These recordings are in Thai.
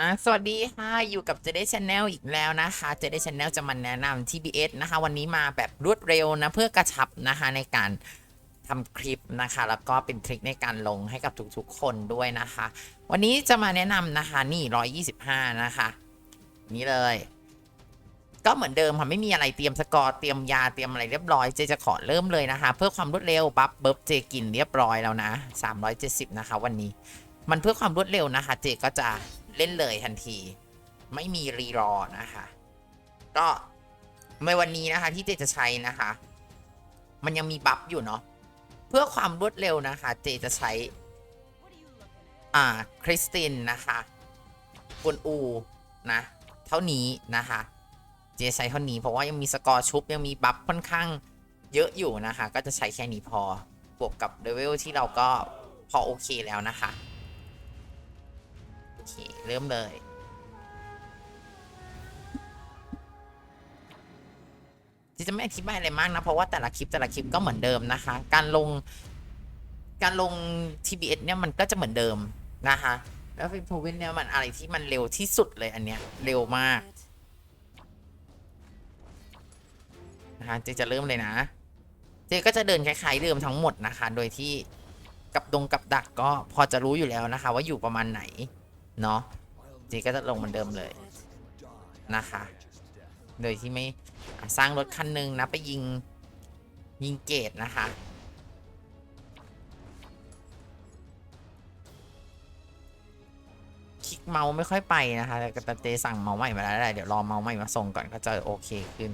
อะสวัสดีค่ะ อยู่กับ j d Channel อีกแล้วนะคะ j d Channel จะมาแนะนำ TBS นะคะ วันนี้มาแบบรวดเร็วนะ เพื่อกระชับนะคะในการทำคลิปนะคะ แล้วก็เป็นทริคในการลงให้กับทุกๆคนด้วยนะคะ วันนี้จะมาแนะนำนะคะ นี่ 125 นะคะ นี่เลย ก็เหมือนเดิมค่ะ ไม่มีอะไรเตรียมสกอร์เตรียมยาเตรียมอะไรเรียบร้อยเจจะขอเริ่มเลยนะคะ เพื่อความรวดเร็วปั๊บเบิบเจกินเรียบร้อยแล้วนะ370 นะคะ วันนี้ มันเพื่อความรวดเร็วนะคะ เจก็จะ เล่นเลยทันที ไม่มีรีรอนะคะ ก็ในวันนี้นะคะที่เจจะใช้นะคะ มันยังมีบัฟอยู่เนาะเพื่อความรวดเร็วนะคะ เจจะใช้ อ่าคริสตินนะคะกวนอูนะ เท่านี้นะคะ เจใช้เท่านี้เพราะว่ายังมีสกอร์ชุบยังมีบัฟค่อนข้างเยอะอยู่นะคะ ก็จะใช้แค่นี้พอบวกกับเลเวลที่เราก็พอโอเคแล้วนะคะ เริ่มเลย ที่จะไม่อธิบายอะไรมากนะ เพราะว่าแต่ละคลิปแต่ละคลิปก็เหมือนเดิมนะคะ การลง การลง TBS เนี่ยมันก็จะเหมือนเดิมนะคะ แล้วฟินโพวินเนี่ยมันอะไรที่มันเร็วที่สุดเลยอันเนี้ยเร็วมากนะคะเจจะเริ่มเลยนะ เจก็จะเดินคล้ายๆเดิมทั้งหมดนะคะ โดยที่กับดงกับดักก็พอจะรู้อยู่แล้วนะคะ ว่าอยู่ประมาณไหน เนาะเจก็จะลงเหมือนเดิมเลยนะคะ โดยที่ไม่สร้างรถคันหนึ่งนะไปยิงยิงเกตนะคะคลิกเมาส์ไม่ค่อยไปนะคะแต่แต่เจสั่งเมาส์ใหม่มาแล้วแหละเดี๋ยวรอเมาส์ใหม่มาส่งก่อนก็จะโอเคขึ้น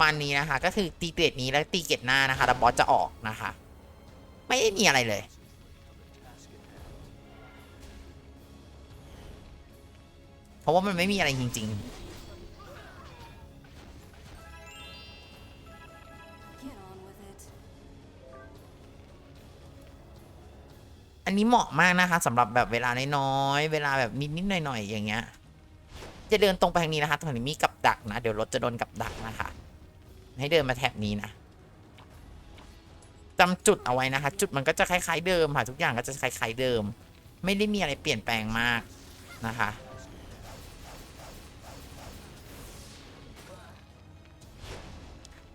มันนี้นะคะ ก็คือตีเกรดนี้แล้วตีเกรดหน้านะคะแล้วบอสจะออกนะคะ ไม่ได้มีอะไรเลยเพราะว่ามันไม่มีอะไรจริงๆอันนี้เหมาะมากนะคะสำหรับแบบเวลาน้อยๆ เวลาแบบนิดๆหน่อยๆอย่างเงี้ย จะเดินตรงไปทางนี้นะคะตรงนี้มีกับดักนะ เดี๋ยวรถจะโดนกับดักนะคะ ให้เดินมาแถบนี้นะ จำจุดเอาไว้นะคะ จุดมันก็จะคล้าย ๆ เดิมค่ะ ทุกอย่างก็จะคล้าย ๆ เดิม ไม่ได้มีอะไรเปลี่ยนแปลงมากนะคะ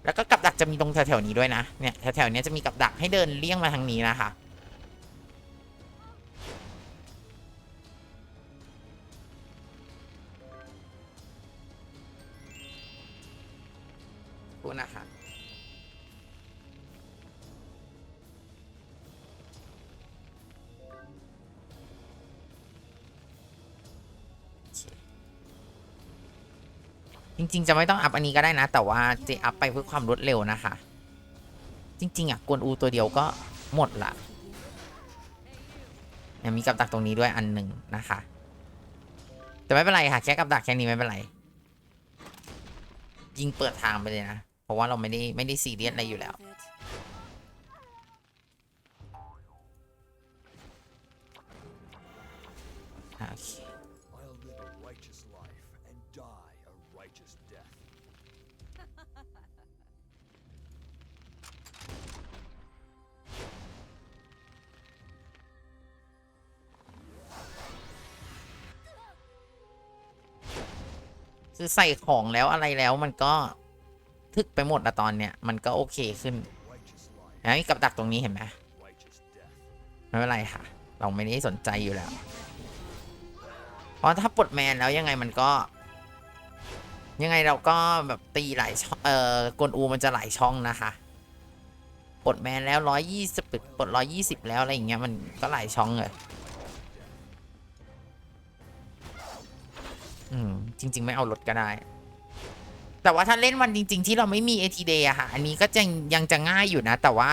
แล้วก็กับดักจะมีตรงแถวๆนี้ด้วยนะเนี่ยแถวๆนี้จะมีกับดักให้เดินเลี่ยงมาทางนี้นะคะ จริง ๆ จะไม่ต้องอัพอันนี้ก็ได้นะ แต่ว่าจะอัพไปเพื่อความรวดเร็วนะคะ จริง ๆอะกวนอูตัวเดียวก็หมดละยังมีกับดักตรงนี้ด้วยอันหนึ่งนะคะ แต่ไม่เป็นไรค่ะ แค่กับดักแค่นี้ไม่เป็นไร ยิงเปิดทางไปเลยนะ เพราะว่าเราไม่ได้ไม่ได้ซีเรียสอะไรอยู่แล้วโอเค คือใส่ของแล้วอะไรแล้วมันก็ทึกไปหมดอะตอนเนี้ยมันก็โอเคขึ้น Righteous life, แล้วกับดักตรงนี้เห็นไหมไม่เป็นไรค่ะ เราไม่ได้สนใจอยู่แล้ว เพราะถ้าปลดแมนแล้วยังไงมันก็ ยังไงเราก็แบบตีหลายช่องเอ่อกวนอูมันจะหลายช่องนะคะปลดแมนแล้วร้อยยี่สิบปลดร้อยยี่สิบแล้วอะไรอย่างเงี้ยมันก็หลายช่องเลย อืม จริง ๆ ไม่เอารถก็ได้ แต่ว่าถ้าเล่นวันจริง ๆ ที่เราไม่มี AT Day อะค่ะ อันนี้ก็จะยังจะง่ายอยู่นะ แต่ว่า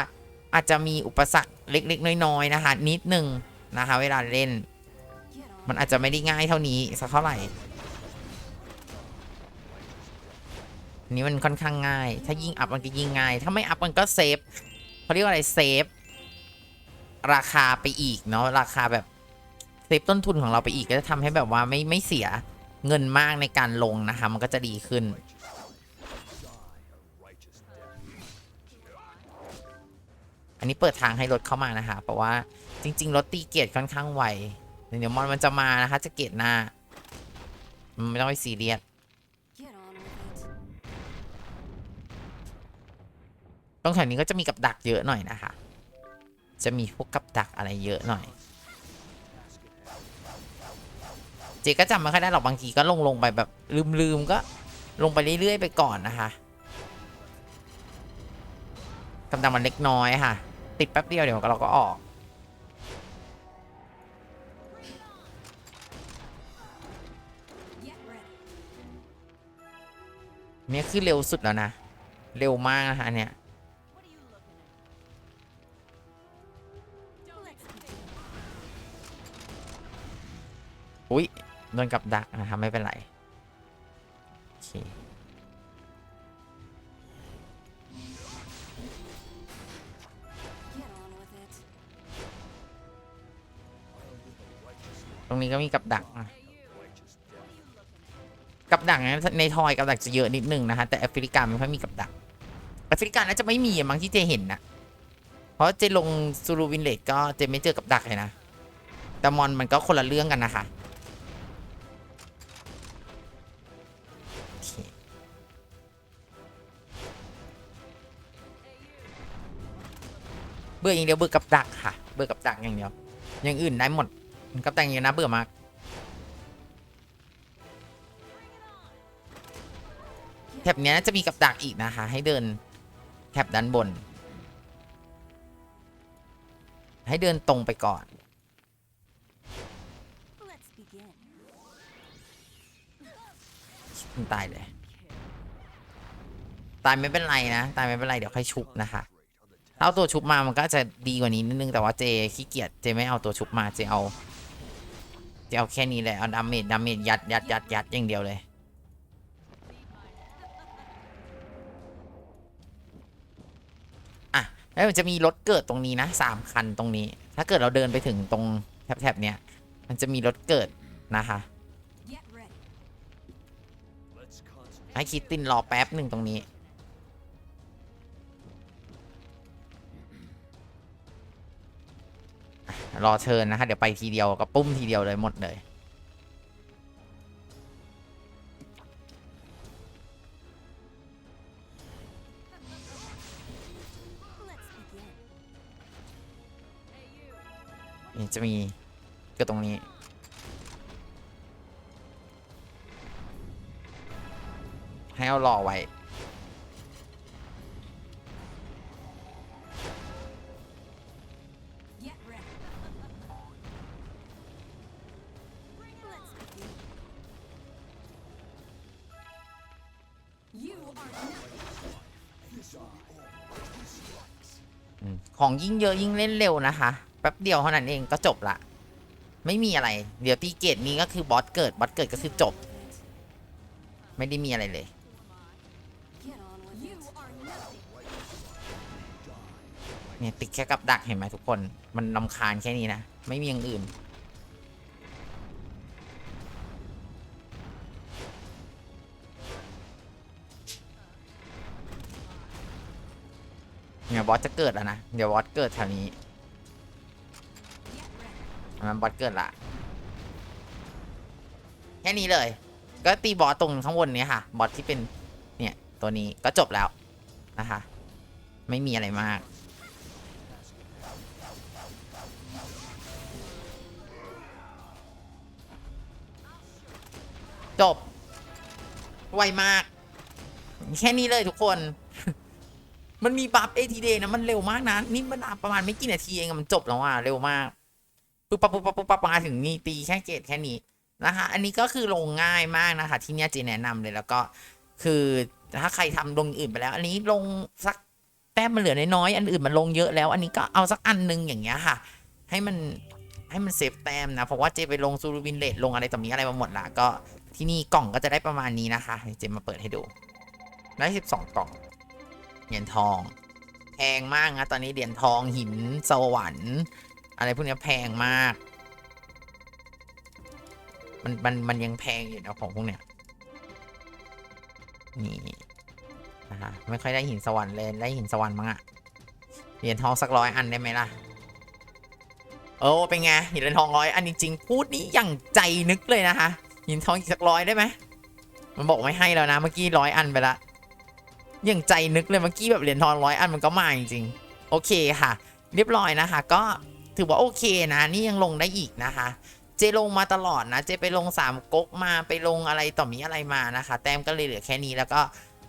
อาจจะมีอุปสรรคเล็ก ๆ น้อยๆนะคะ นิดนึงนะคะ เวลาเล่น มันอาจจะไม่ได้ง่ายเท่านี้สักเท่าไหร่นนี้มันค่อนข้างง่าย ถ้ายิ่งอัพมันก็ยิ่งง่าย ถ้าไม่อัพมันก็เซฟเขาเรียกว่าอะไรเซฟราคาไปอีกเนาะราคาแบบเซฟต้นทุนของเราไปอีกก็จะทำให้แบบว่าไม่ไม่เสีย เงินมากในการลงนะคะ มันก็จะดีขึ้น อันนี้เปิดทางให้รถเข้ามานะคะ เพราะว่าจริง ๆ รถตีเกียร์ค่อนข้างไวเดี๋ยวมอนมันจะมานะคะ จะเกียร์หน้ามันไม่ต้องไปซีเรียสตรงแถวนี้ก็จะมีกับดักเยอะหน่อยนะคะ จะมีพวกกับดักอะไรเยอะหน่อย เจก็จำไม่ค่อยได้หรอกบางทีก็ลงลงไปแบบลืมๆก็ลงไปเรื่อยๆไปก่อนนะคะกำลังมันเล็กน้อยค่ะ ติดแป๊บเดียวเดี๋ยวเราก็ออก เนี่ยคือเร็วสุดแล้วนะ เร็วมากนะคะเนี่ยอุ้ย โดนกับดักนะคะไม่เป็นไรโอเคตรงนี้ก็มีกับดักนะกับดักนในทอยกับดักจะเยอะนิดนึงนะคะแต่แอฟริกาไม่ค่อยมีกับดักแอฟริกาน่าจะไม่มีมั้งที่เจเห็นนะเพราะเจลงซูรูวินเลดก็เจไม่เจอกับดักเลยนะแต่มอนมันก็คนละเรื่องกันนะคะ เคเบื่ออย่างเดียวเบื่อกับดักค่ะ เบื่อกับดักอย่างเดียว อย่างอื่นได้หมดกับแต่งอย่างนี้นะเบื่อมากแถบนี้จะมีกับดักอีกนะคะ ให้เดินแถบด้านบน ให้เดินตรงไปก่อน มันตายเลย ตายไม่เป็นไรนะ ตายไม่เป็นไรเดี๋ยวค่อยชุบนะคะถ้าเอาตัวชุบมามันก็จะดีกว่านี้นิดนึงแต่ว่าเจขี้เกียจเจไม่เอาตัวชุบมาเจเอาเจเอาแค่นี้เลยเอาดาเมจดาเมจยัดยัดยัดยัดอย่างเดียวเลยอะแล้วมันจะมีรถเกิดตรงนี้นะสามคันตรงนี้ ถ้าเกิดเราเดินไปถึงตรงแถบๆเนี้ยมันจะมีรถเกิดนะคะ ให้คิดตินรอแป๊บหนึ่งตรงนี้ รอเชิญนะคะเดี๋ยวไปทีเดียวก็ปุ้มทีเดียวเลยหมดเลย Let's begin. นี่จะมีก็ตรงนี้ ให้เอารอไว้ ของยิ่งเยอะยิ่งเล่นเร็วนะคะ แป๊บเดียวเท่านั้นเองก็จบละ ไม่มีอะไร เดี๋ยวตีเกตนี้ก็คือบอสเกิด บอสเกิดก็คือจบ ไม่ได้มีอะไรเลย เนี่ยติดแค่กับดักเห็นไหมทุกคน มันลำคาญแค่นี้นะ ไม่มีอย่างอื่น เนี่ยบอสจะเกิดแล้วนะ เดี๋ยวบอสเกิดแถวนี้มันบอสเกิดละ แค่นี้เลย ก็ตีบอสตรงข้างบนนี้ค่ะ บอสที่เป็น เนี่ย ตัวนี้ก็จบแล้วนะคะ ไม่มีอะไรมาก จบ ไวมาก แค่นี้เลยทุกคน มันมีบัฟเอทีเดนะ มันเร็วมากนะ นี่มันประมาณไม่กี่นาทีเองมันจบแล้วอะ เร็วมากปุ๊บปั๊บปุ๊บปั๊บปุ๊บปั๊บมาถึงนี่ตีแค่เกตแค่นี้นะคะ อันนี้ก็คือลงง่ายมากนะคะ ที่เนี้ยเจแนะนำเลยแล้วก็คือถ้าใครทำลงอื่นไปแล้ว อันนี้ลงสักแต้มมันเหลือน้อยๆอันอื่นมันลงเยอะแล้ว อันนี้ก็เอาสักอันหนึงอย่างเงี้ยค่ะ ให้มันให้มันเซฟแต้มนะ เพราะว่าเจไปลงซูรูวินเลดลงอะไรต่อมีอะไรมาหมดละก็ ที่นี่กล่องก็จะได้ประมาณนี้นะคะเจมมาเปิดให้ดู ได้สิบสองกล่อง เหรียญทอง แพงมากนะ ตอนนี้เหรียญทองหินสวรรค์ อะไรพวกนี้แพงมาก มันมันมันยังแพงอยู่นะของพวกเนี้ย นี่นะคะไม่ค่อยได้หินสวรรค์เลย ได้หินสวรรค์มั้งอะเหรียญทองสักร้อยอันได้ไหมล่ะโอ้เป็นไงเหรียญทองร้อยอันจริงๆพูดนี้อย่างใจนึกเลยนะคะ หินทองอีกสักร้อยได้ไหมมันบอกไม่ให้แล้วนะเมื่อกี้ร้อยอันไปละอย่างใจนึกเลยเมื่อกี้แบบเหรียญทองร้อยอันมันก็มาจริงๆโอเคค่ะ เรียบร้อยนะคะ ก็ถือว่าโอเคนะนี่ยังลงได้อีกนะคะ เจลงมาตลอดนะ เจไปลงสามก๊กมาไปลงอะไรต่อมีอะไรมานะคะ แต้มก็เลยเหลือแค่นี้แล้วก็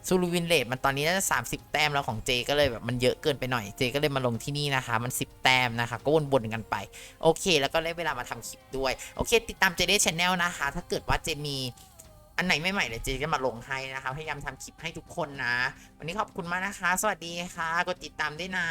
ซูรูวินเลดมันตอนนี้น่าจะ30 แต้มแล้วของเจก็เลยแบบมันเยอะเกินไปหน่อยเจก็เลยมาลงที่นี่นะคะ มัน 10 แต้มนะคะ ก็วนๆกันไป โอเค แล้วก็ได้เวลามาทำคลิปด้วย โอเค ติดตามเจได้ชแนลนะคะ ถ้าเกิดว่าเจมีอันไหนใหม่ๆเดี๋ยวเจก็มาลงให้นะคะ พยายามทำคลิปให้ทุกคนนะ วันนี้ขอบคุณมากนะคะ สวัสดีค่ะ กดติดตามด้วยนะ